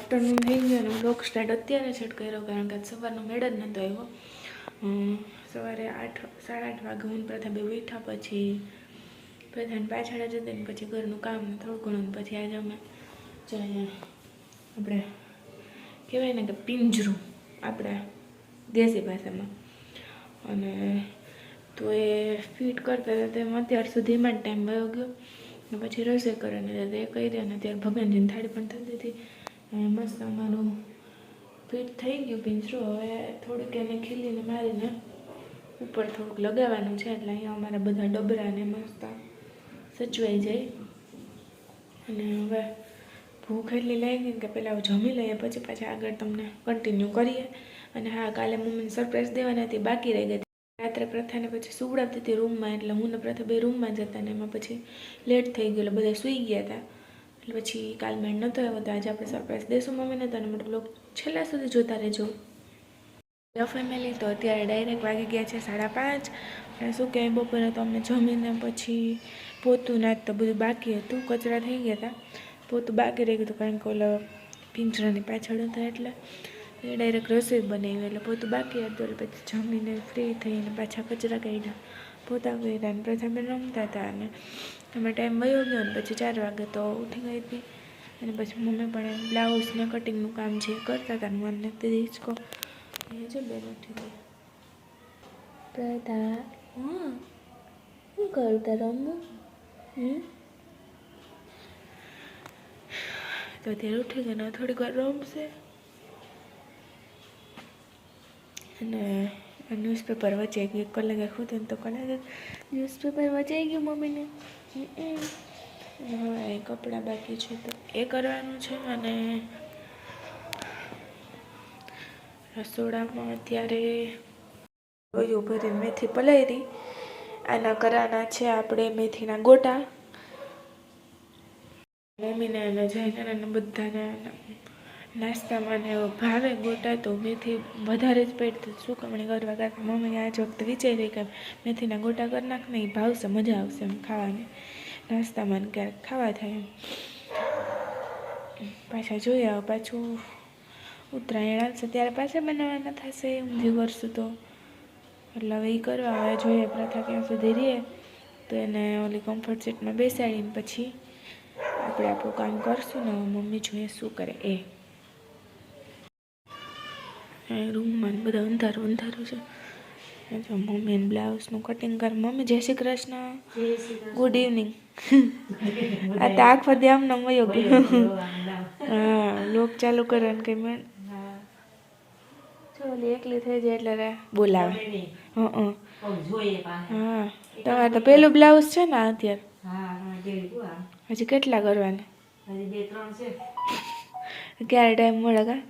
Afternoon થઈ ગયો અને બ્લોક સ્ટાર્ટ અત્યારે છેટ કર્યો કારણ કે સવારનો મેળ જ નહોતો આવ્યો. સવારે આઠ, સાડા આઠ વાગે હું પ્રથા બે બેઠા પછી પ્રધાન પાછળ જ હતી પછી ઘરનું કામ થોડું ઘણું પછી આજે અમે જઈએ આપણે કહેવાય ને કે પિંજરું આપણે દેશી ભાષામાં. અને તો એ ફિટ કરતા હતા તેમ અત્યાર સુધીમાં જ ટાઈમ વયો ગયો. પછી રસોઈ કરવાની ને એ કરી અને ત્યારે ભગવાનજીની થાળી પણ થતી હતી. મસ્ત અમારું ફિટ થઈ ગયું પિંજરું હવે થોડુંક એને ખીલીને મારીને ઉપર થોડુંક લગાવવાનું છે એટલે અહીંયા અમારા બધા ડબરાને મસ્ત સચવાઈ જાય. અને હવે ભૂખ એટલી લાગી કે પહેલાં જમી લઈએ, પછી પાછા આગળ તમને કન્ટિન્યુ કરીએ. અને હા, કાલે મમ્મીને સરપ્રાઈઝ દેવાની હતી, બાકી રહી ગઈ. રાત્રે પ્રથાને પછી સુવડાવતી હતી રૂમમાં એટલે હું ને પ્રથા બે રૂમમાં જ હતા ને એમાં પછી લેટ થઈ ગયું, એટલે બધા સૂઈ ગયા હતા. પછી કાલ મેળ નહોતો આવ્યો તો આજે આપણે સરપ્રાઈઝ દેશું મમ્મીને તો અને મતલબ છેલ્લા સુધી જોતા રહેજો. હેલો ફેમિલી તો અત્યારે ડાયરેક્ટ વાગી ગયા છે સાડા પાંચ. અને શું કહેવાય, બપોરે તો અમે જમીને પછી પોતું નાચ તો બધું બાકી હતું, કચરા થઈ ગયા હતા પોતું બાકી રહી ગયું હતું કારણ કે ઓલા પિંજરાની પાછળ હતા એટલે એ ડાયરેક્ટ રસોઈ બનાવી એટલે પોતું બાકી હતું પછી જમીને ફ્રી થઈને પાછા કચરા કાઢ્યા. પોતા કર્યા અને પ્રથમ રમતા હતા અને એમાં ટાઈમ વયો ગયો ને પછી ચાર વાગે તો ઉઠી ગઈ હતી. અને પછી મમ્મી પણ એમ બ્લાઉઝ ને કટિંગનું કામ છે એ કરતા હતા મને તે હિંચકો એ જો બેન ઉઠી ગઈ. પ્રતા હા? શું કરતા રમું હમ? તો અત્યારે ઉઠી ગયો ને થોડીક વાર રમશે. અને ન્યૂઝપેપર વચાઈ ગયું એક કલાકે ખુદ તો કલાકે ન્યૂઝપેપર વચાઈ ગયું મમ્મીને. હવે કપડાં બાકી છે તો એ કરવાનું છે અને રસોડામાં અત્યારે લોહીઓ ભરી મેથી પલાયરી આના કરવાના છે આપણે મેથીના ગોટા. મમ્મીને અને જઈને અને બધાને નાસ્તામાં ને એવો ભાવે ગોટા તો મેથી વધારે જ પેટ સુકવણી કરવા કરતા મમ્મી જ વખતે વિચારી કે મેથીના ગોટા કરી નાખ ને એ ભાવશે, મજા આવશે એમ ખાવાની. નાસ્તામાં ક્યારેક ખાવા થાય એમ. પાછા જોઈએ આવો, પાછું ઉત્તરાયણ આવશે ત્યારે પાછા બનાવવાના થશે ઊંધી કરશું તો. એટલે હવે એ કરવા હવે જોઈએ, પ્રથા ક્યાં સુધી રહે, તો એને ઓલી કમ્ફર્ટ સીટમાં બેસાડીને પછી આપણે આપણું કામ કરશું ને મમ્મી જોઈએ શું કરે એ. રૂમમાં બધા અંધારું અંધારું છે. જો મમ્મીને બ્લાઉઝનું કટિંગ કર. મમ્મી જય શ્રી કૃષ્ણ. ગુડ ઇવનિંગ આ તો આખો આમ મયો વયો ગયો. હા લોક ચાલુ કરે ને કઈ મેં ચોલી એકલી થઈ જાય એટલે બોલાવે. હં હં. તમારે તો પેલું બ્લાઉઝ છે ને અત્યારે? હજી કેટલા કરવાના? ક્યારે ટાઈમ મળે કા?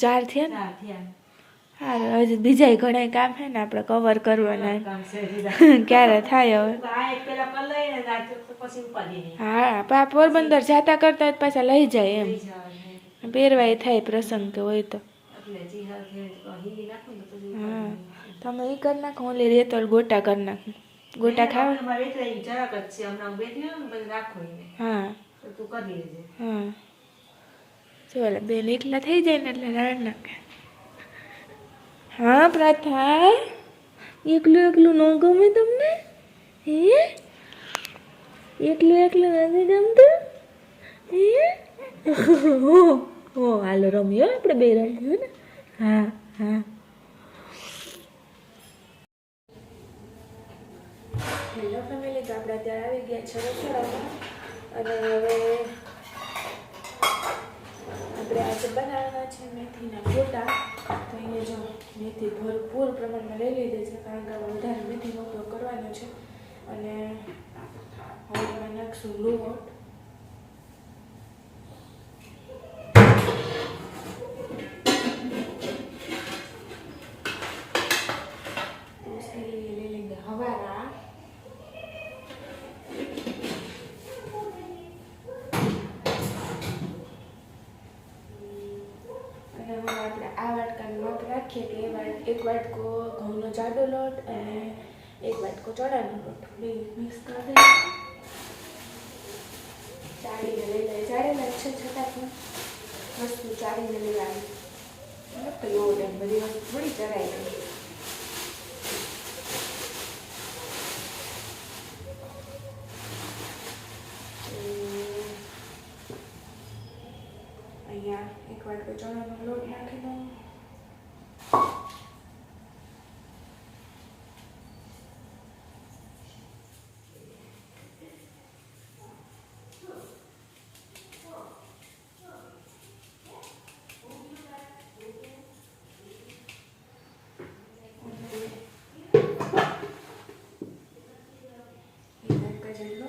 ચાર થયા ને? હા હજી બીજા ઘણા કામ છે ને આપણે કવર કરવાના. ક્યારે થાય હવે? હા પોરબંદર જાતા કરતા પાછા લઈ જાય એમ. પહેરવાય થાય પ્રસંગ કે હોય તો. હા તમે એ કરી નાખો ઓલી રેતોલ ગોટા કરી નાખો. ગોટા ખાવા? હા. તું કરી દઈએ હા. ચાલો બેન એકલા થઈ જાય ને એટલે રાડ નાખે. હા પ્રથા. એકલું એકલું ન ગમે તમને? હે? એકલું એકલું નથી ગમતું? હે? હો હો હાલો રમ્યો આપણે બે રમ્યો ને. હા હા. હેલો ફેમિલી તો આપણે અત્યારે આવી ગયા છે રસોડામાં. અને હવે આપણે આજે બનાવવાના છે મેથીના ગોટા. તો અહીંયા જો મેથી ભરપૂર પ્રમાણમાં લઈ લીધી છે, કારણ કે વધારે મેથીનો ઉપયોગ કરવાનો છે. અને હવે નાખશું લોટ લઈ લીધા હવારા અને હવે આપણે આ વાટકાનું માપ રાખીએ કે એ વાટ એક વાટકો ઘઉંનો જાડો લોટ અને એક વાટકો ચણાનો લોટ બે મિક્સ કરી દઈએ ચાળીને લઈ લે ચાળેલા જ છે છતાં પણ વસ્તુ ચાળીને લઈ આવી તો એવો ટાઈમ બધી વસ્તુ થોડી ચડાઈ ગઈ અહીંયા એક વાટકો ચણાનો લોટ નાખી દઉં વાટકા જેટલો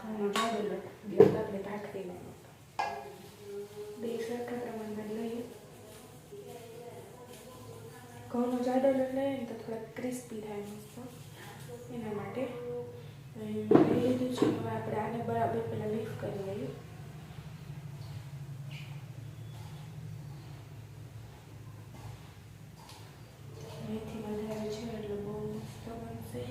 ઘઉંનો જાડો લોટ બે આપણે ભાખરીનો બે સરખા પ્રમાણમાં લઈએ. ઘઉંનો જાડો લોટ લઈએ ને તો થોડાક ક્રિસ્પી થાય મસ્ત. એના માટે. લઈ લીધું છે, હવે આપણે આને બરાબર પહેલાં લીફ કરી લઈએ મેથી વધારે છે એટલે બહુ મસ્ત બનશે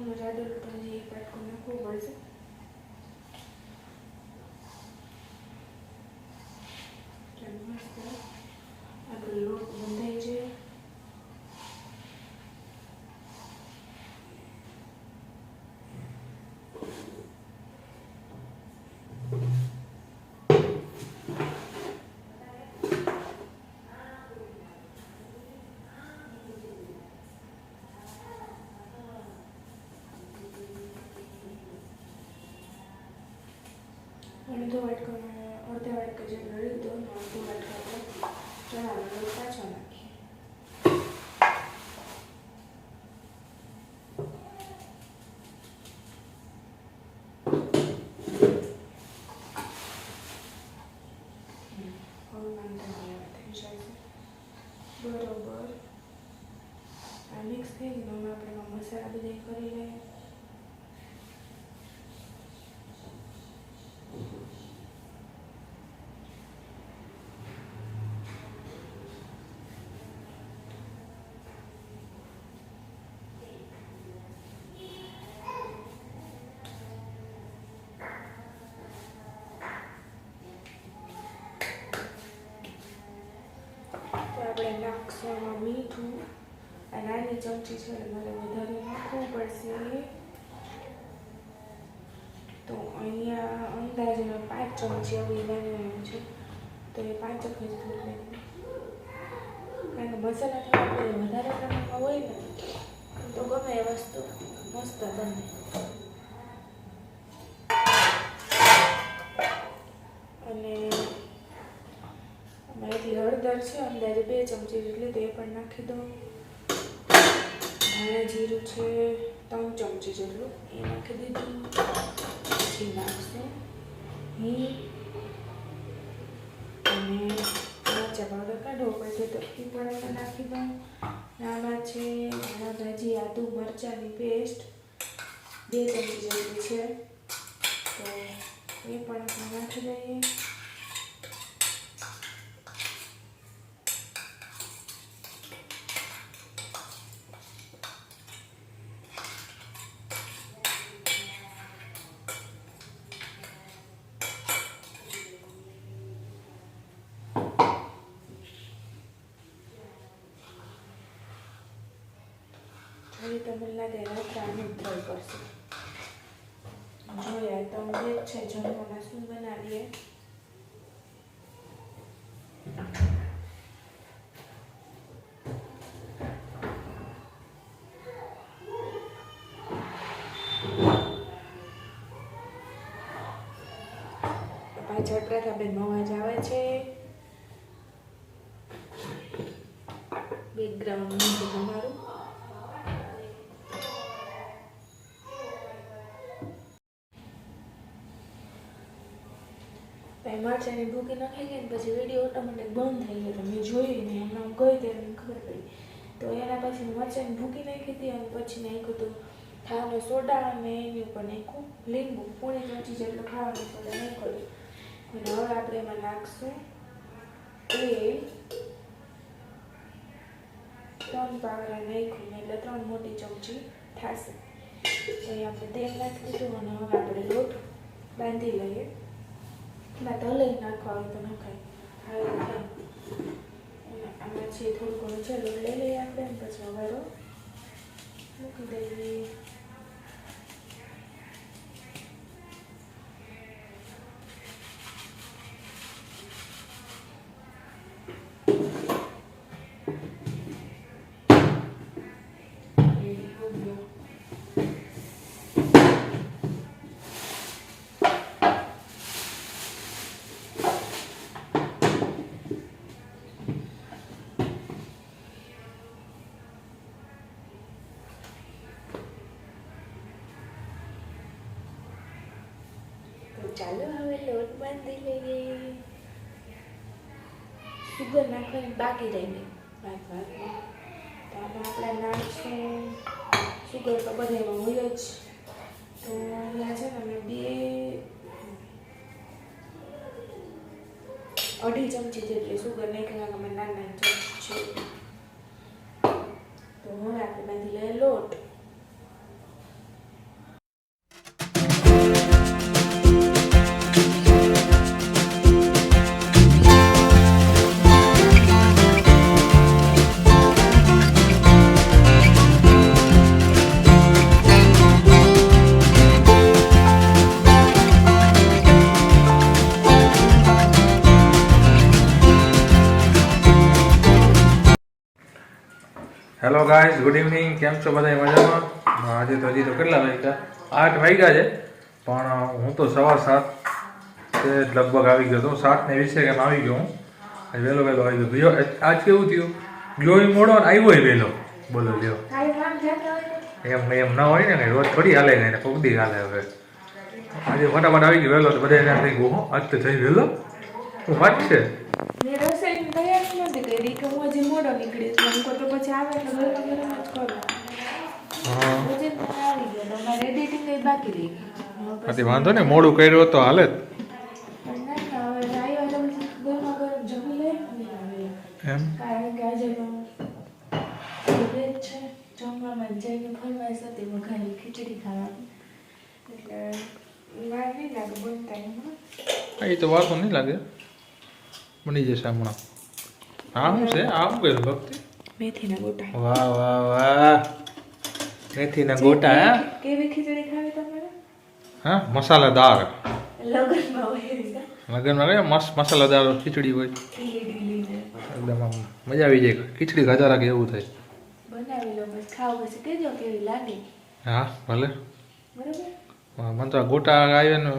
ઘઉંનો જાડો લોટ હજી એક વાટકો નાખવો પડશે ચાલો મસ્ત આપણો લોટ બંધાઈ જાય અડધો વાટકો અડધા વાટકો જેટલો લીધો અડધો વાટકો ચણાનો લોટ પાછો નાખીએ હમ, હવે વાંધો નહીં આવે થઈ જશે બરોબર આ મિક્સ થઈ ગયું હવે આપણે એમાં મસાલા બધા કરી લઈએ તો આપણે મીઠું આ નાની ચમચી છે. મારે વધારે નાખવું પડશે. તો અહીંયા અંદાજે પાંચ ચમચી આવી નાની છે. તો એ પાંચ જેટલું કારણ કે મસાલા થોડા વધારે પ્રમાણમાં હોય ને, તો ગમે એ વસ્તુ મસ્ત બને. હળદર છે અંદાજે બે ચમચી જેટલી તે પણ નાખી દો ધાણા જીરું છે, ત્રણ ચમચી જેટલું એ નાખી દીધું. પછી નાખશું હિંગ. અને મરચા પાવડર કાઢવો પડશે તો એ પણ આપણે નાખી દઉં. આમાં છે ધાણા ભાજી, આદુ મરચાંની પેસ્ટ. બે ચમચી જેટલી છે. તો એ પણ નાખી દઈએ. હવે તમને તેના પ્રાણી આને કરશો જોયા તમને જે છે, જમવાના શું બનાવીએ? પાછળ પ્રથાબેન મવાજ આવે છે. પછી મરચાંની ભૂકી નાખી ગઈ ને પછી વીડિયો ઓટોમેટિક બંધ થઈ ગયો તો મેં જોયું ને હમણાં હું ગઈ ત્યારે મને ખબર પડી. તો એના પછી મરચાંની ભૂકી નાખી હતી અને પછી નાખ્યું હતું ખાવાનો સોડા અને એની ઉપર નાખ્યું. લીંબુ પૂરી ચમચી જેટલો ખાવાનો સોડા નાખ્યો અને હવે આપણે એમાં નાખશું તેલ. ત્રણ પાવડા નાખ્યું એટલે ત્રણ મોટી ચમચી થશે. તો આપણે તેલ નાખી દીધું અને હવે આપણે લોટ બાંધી લઈએ. તો લઈ નાખવા હોય તો નખાય અને આમાં છે થોડું ઘણું છે લઈ લઈએ આપણે પછી વઘારો મૂકી દઈએ સુગર નાખવાની બાકી રહી ગઈ વાતમાં તો આપણે નાખશું સુગર તો બધામાં હોય જ તો અહીંયા છે ને બે અઢી ચમચી જેટલી સુગર નાખી અમે નાના નાની ચમચી છે તો હું આપણે બાંધી લઈએ લોટ ગુડ ઇવનિંગ. કેમ છો બધા મજામાં? આજે તો હજી તો કેટલા વાગ્યા? આઠ વાગ્યા છે. પણ હું તો સવાર સાત તે લગભગ આવી ગયો હતો. સાત ને વીસે કેમ આવી ગયો હું. વહેલો વહેલો આવી ગયો. આજ કેવું થયું? ય મોડો ને આવ્યો વહેલો. બોલો લ્યો. કાંઈ એમ એમ ના હોય ને રોજ થોડી હાલે ને પગદી હાલે હવે. આજે ફટાફટ આવી ગયો વહેલો તો બધા એના થઈ ગયું હો આજ તો થઈ વહેલો વાત છે? મેં રસોઈની તૈયારી નથી કરી કે હું હજી મોડો નીકળી છું. તો પછી આવે એટલે ગરમ ગરમ જ કરું પછી આવી ગયો મારે એડિટિંગ એ બાકી રહી ગઈ પછી- પછી વાંધો ને મોડું કર્યું તો હાલે જ. એમ? કારણ કે આજે છે જમવામાં જઈને ફરમાઈશ હતી વઘારી ખીચડી ખાવાની. એટલે વાર નહીં લાગે બનતા એ તો વાતો નહીં લાગે. બની જશે હમણાં. આ શું છે? આ શું કર્યું ભક્તિ? મેથીના ગોટા. વાહ વાહ વાહ. મેથીના ગોટા હે? કેવી ખીચડી ખાવી તમારે? હા મસાલાદાર લગનમાં હોય લગનમાં કયા મસ્ત મસાલાદાર ખીચડી હોય. એકદમ આમ મજા આવી જાય. ખીચડી ખાધા રાખે એવું થાય. બનાવી લો બસ ખાવ પછી કેજો કેવી લાગે. હા ભલે. બરાબર? મને તો આ ગોટા આવ્યા ને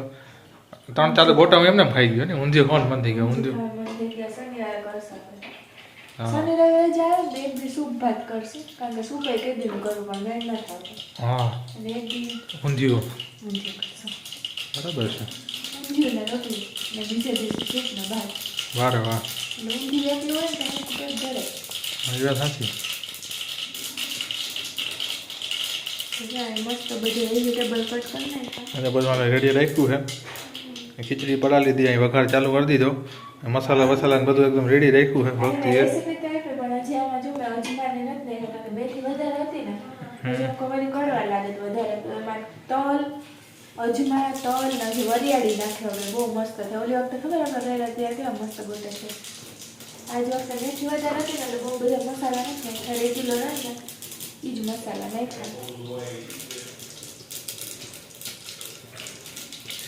ત્રણ ચાર ગોટા એમને ખાઈ ગયો ને ઊંધિયું ખાવાનું બંધ થઈ ગયો ઊંધિયું હા, મને થઈ ગયા શનિવારે કરશે આપણે. હા શનિ રવિવારે જાય ને એક દી સૂપ ભાત કરશું કારણ કે સૂપ એ કે દીનું કરું પણ મેળ ન થતું હા. અને એક દી ઊંધિયું. ઊંધિયું કરશું. બરાબર છે. ઊંધિયું ને રોટલી ને બીજે દિવસે સૂપનો ભાત. વારે વાહ એટલે ઊંધિયું એટલી હોય ને તો પેટ ભરે એ વાત સાચી. તો જાય મસ્ત બધી વેજીટેબલ કટ કરી નાખ્યા. અને બધું મારે રેડી રાખ્યું છે. ખીચડી પડા લીધી અહીં વઘાર ચાલુ કરી દીધો. મસાલા વસાલા ને બધું એકદમ રેડી રાખ્યું છે ભક્તિ નથી તલ અજમા તલ ને વરિયાળી નાખે હવે બહુ મસ્ત છે. ઓલી વખતે ખબર આપણે ગયેલા ત્યાં કેવા મસ્ત ગોટે છે. આજ વખતે મેથી વધારે હતી ને એટલે બહુ બધા મસાલા નથી નાખ્યા. રેગ્યુલર હોય ને એ જ મસાલા નાખ્યા.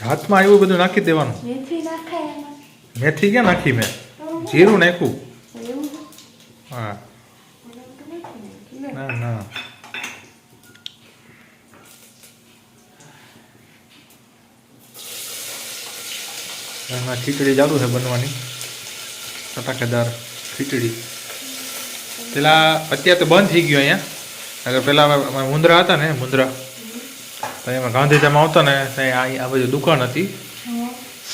હાથમાં એવું બધું નાખી દેવાનું? મેથી નાખાય એમાં. મેથી ક્યાં નાખી મેં? જીરું નાખ્યું? હા. ના ના. એમાં ખીચડી ચાલુ છે બનવાની. ફટાકેદાર ખીચડી. પેલા અત્યારે તો બંધ થઈ ગયું અહીંયા. અગર પેલા મુંદ્રા હતા ને મુંદ્રા. તો એમાં ગાંધીધામ આવતા ને ત્યાં આ આ બાજુ દુકાન હતી.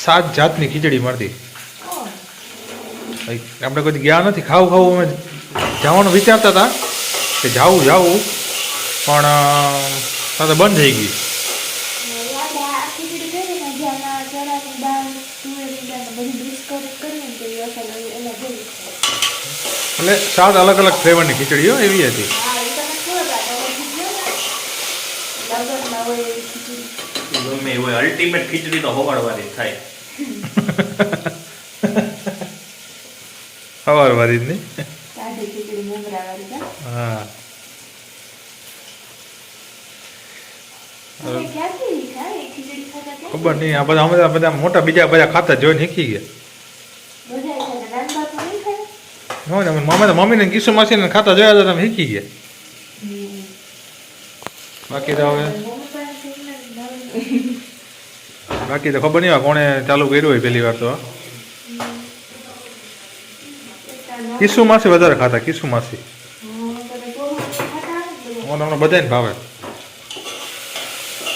સાત જાતની ખીચડી મળતી. આપણે કોઈ ગયા નથી. ખાવું ખાવું અમે જવાનું વિચારતા હતા કે જાવું જાવું પણ સાથે બંધ થઈ ગઈ એટલે સાત અલગ અલગ ફ્લેવરની ખીચડીઓ એવી હતી. ગમે એવું અલ્ટિમેટ ખીચડી તો હોવાડવાની થાય સવાર વાળી જ નહીં સાદી ખીચડી મુંગરા વાળી કા હા તમે ક્યાંથી ખાય ખાતા ક્યાં ખબર નહીં આ બધા અમે બધા મોટા બીજા બધા ખાતા જોઈને શીખી ગયા. હોય ને મમ્મી તો મમ્મીને કિસ્સો માસીને ખાતા જોયા હતા તમે શીખી ગયા. બાકી તો હવે બાકી તો ખબર નહીં કોણે ચાલુ કર્યું હોય પહેલી વાર તો. કિસ્સુ માસી વધારે ખાતા કિસ્સુ માસી બધા હમણાં બધાને ભાવે.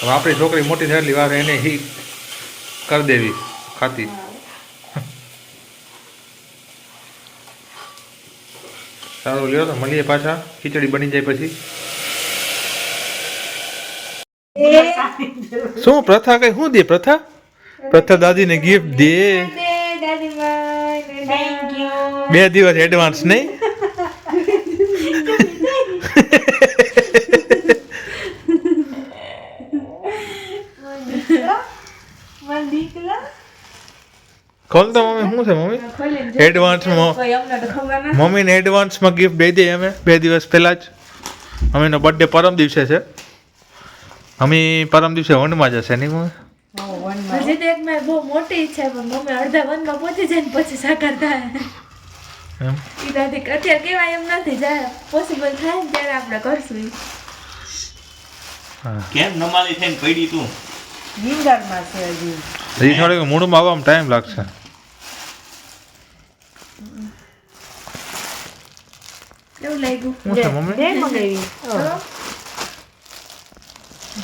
હવે આપણી છોકરી મોટી થાય એટલી વાર એને હી કરી દેવી ખાતી. સારું લ્યો તો મળીએ પાછા. ખીચડી બની જાય પછી. શું પ્રથા કઈ? શું દે પ્રથા? પ્રથા દાદીને ગિફ્ટ દે. બે દિવસ એડવાન્સ નહીં? ખોલ તો મમ્મી, શું છે મમ્મી? એડવાન્સમાં મમ્મીને એડવાન્સમાં ગિફ્ટ દઈ દઈએ અમે, બે દિવસ પહેલાં જ. અમીનો બર્થડે પરમ દિવસે છે. અમી પરમ દિવસે વનમાં જશે નહીં મમ્મી? હજી તો એક મારી બહુ મોટી ઈચ્છા પણ મમ્મી અડધા વનમાં પહોંચી જાય ને પછી સાકાર થાય. એમ? દાદી અત્યારે કેવાય એમ નથી જાય પોસિબલ થાય ને ત્યારે આપણે કરશું કેમ નમાલી થઈને પડી તું? નીંદણમાં છે હજી. હજી થોડીક મૂળમાં આવવામાં ટાઈમ લાગશે. કેવું લાગ્યું. શું છે મમ્મી? દે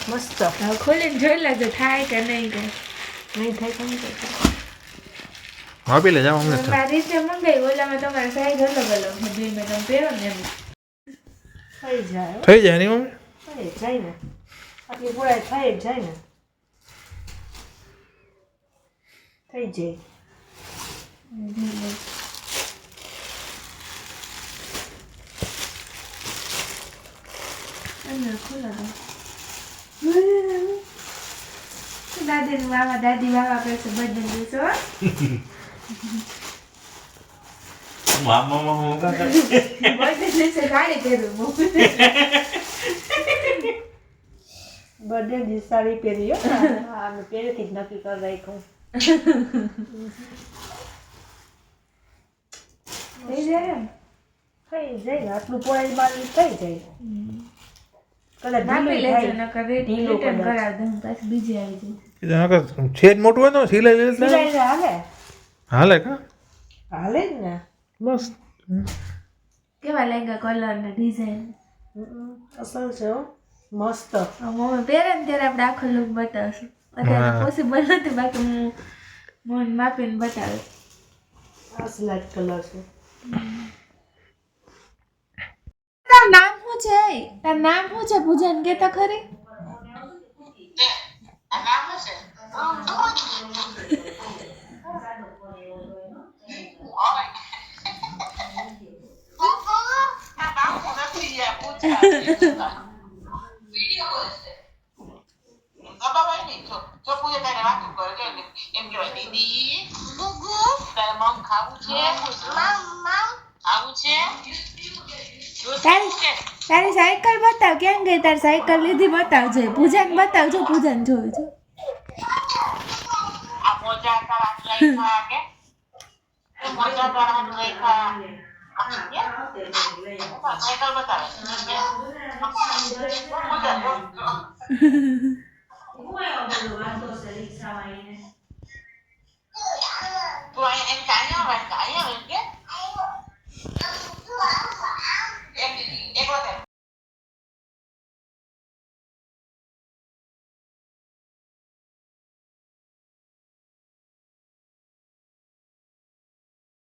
મસ્ત. ખોલીને જોઈ લેજો થાય કે નહીં કે નહીં થાય કે થાય. આપી લે જાઓ અમને મારી રીતે મંગાવી ઓલામાં તમારે સાઈઝ અલગ અલગ છે બે મેં તમે પહેરો ને એમ થઈ જાય થઈ જાય નહીં મમ્મી થઈ જ જાય ને આટલી ગોળાઈ થઈ જ જાય ને થઈ જાય અંદર ખોલો તો દાદીનું વાવા દાદી વાવા કરશે બર્થડે દિવસે બર્થડે પહેરી હા. જ નક્કી કરી રાખ્યું. થઈ જાય ને થઈ જાય આટલું પોળાઈ મારી થઈ જાય. કદાચ ઢીલું લેજો થાય. નકર રેટ ઢીલું રિટર્ન કદાચ. દઉં પાછી બીજી આવી જાય. છેદ મોટું હોય તો સિલાઈ લઈ લે. સિલાઈ ને હાલે. હાલે કા? હાલે જ ને. બસ કેવા લાગ્યા કલર ને ડિઝાઇન અસલ છે હો. મસ્ત. મમ્મી પહેરે ને ત્યારે આપણે આખો લુક બતાવશું. અત્યારે. પોસિબલ નથી બાકી હું મન માપીને બતાવીશ. આ સ્લાઇટ કલર છે. તારું નામ શું છે તાર નામ શું છે? પૂજન કે તો ખરી નામ છે? તારી સાયકલ બતાવ, કેમ ગઈ તારી સાયકલ લીધી બતાવજે. પૂજન બતાવજો, પૂજન જોયું છે આ મોજા તારા કે મોજા તારા Come ho trovato se li stava in... Tu hai in cagno, vai in cagno, perché? E poi